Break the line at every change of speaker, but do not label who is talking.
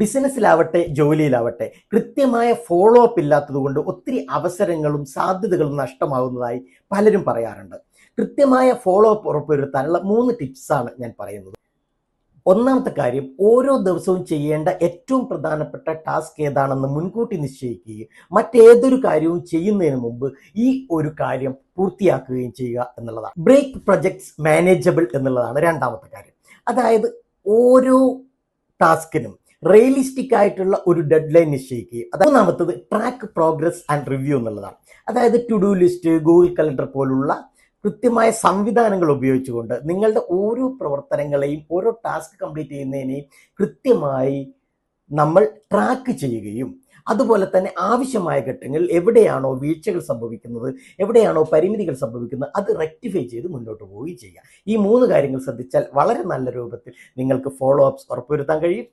ബിസിനസ്സിലാവട്ടെ ജോലിയിലാവട്ടെ കൃത്യമായ follow up ഇല്ലാത്തതുകൊണ്ട് ഒത്തിരി അവസരങ്ങളും സാധ്യതകളും നഷ്ടമാകുന്നതായി പലരും പറയാറുണ്ട്. കൃത്യമായ ഫോളോ അപ്പ് ഉറപ്പുവരുത്താനുള്ള മൂന്ന് ടിപ്സാണ് ഞാൻ പറയുന്നത്. ഒന്നാമത്തെ കാര്യം ഓരോ ദിവസവും ചെയ്യേണ്ട ഏറ്റവും പ്രധാനപ്പെട്ട ടാസ്ക് ഏതാണെന്ന് മുൻകൂട്ടി നിശ്ചയിക്കുകയും മറ്റേതൊരു കാര്യവും ചെയ്യുന്നതിന് മുമ്പ് ഈ ഒരു കാര്യം പൂർത്തിയാക്കുകയും ചെയ്യുക എന്നുള്ളതാണ്. ബ്രേക്ക് പ്രൊജക്ട്സ് മാനേജബിൾ എന്നുള്ളതാണ് രണ്ടാമത്തെ കാര്യം. അതായത് ഓരോ ടാസ്കിനും റിയലിസ്റ്റിക് ആയിട്ടുള്ള ഒരു ഡെഡ് ലൈൻ നിശ്ചയിക്കുക. അത് മൂന്നാമത്തത് ട്രാക്ക് പ്രോഗ്രസ് ആൻഡ് റിവ്യൂ എന്നുള്ളതാണ്. അതായത് to do list Google calendar പോലുള്ള കൃത്യമായ സംവിധാനങ്ങൾ ഉപയോഗിച്ചുകൊണ്ട് നിങ്ങളുടെ ഓരോ പ്രവർത്തനങ്ങളെയും ഓരോ ടാസ്ക് കംപ്ലീറ്റ് ചെയ്യുന്നതിനെയും കൃത്യമായി നമ്മൾ ട്രാക്ക് ചെയ്യുകയും അതുപോലെ തന്നെ ആവശ്യമായ ഘട്ടങ്ങളിൽ എവിടെയാണോ വീഴ്ചകൾ സംഭവിക്കുന്നത് എവിടെയാണോ പരിമിതികൾ സംഭവിക്കുന്നത് അത് റെക്ടിഫൈ ചെയ്ത് മുന്നോട്ട് പോവുകയും ചെയ്യുക. ഈ മൂന്ന് കാര്യങ്ങൾ ശ്രദ്ധിച്ചാൽ വളരെ നല്ല രൂപത്തിൽ നിങ്ങൾക്ക് ഫോളോ അപ്സ് ഉറപ്പുവരുത്താൻ കഴിയും.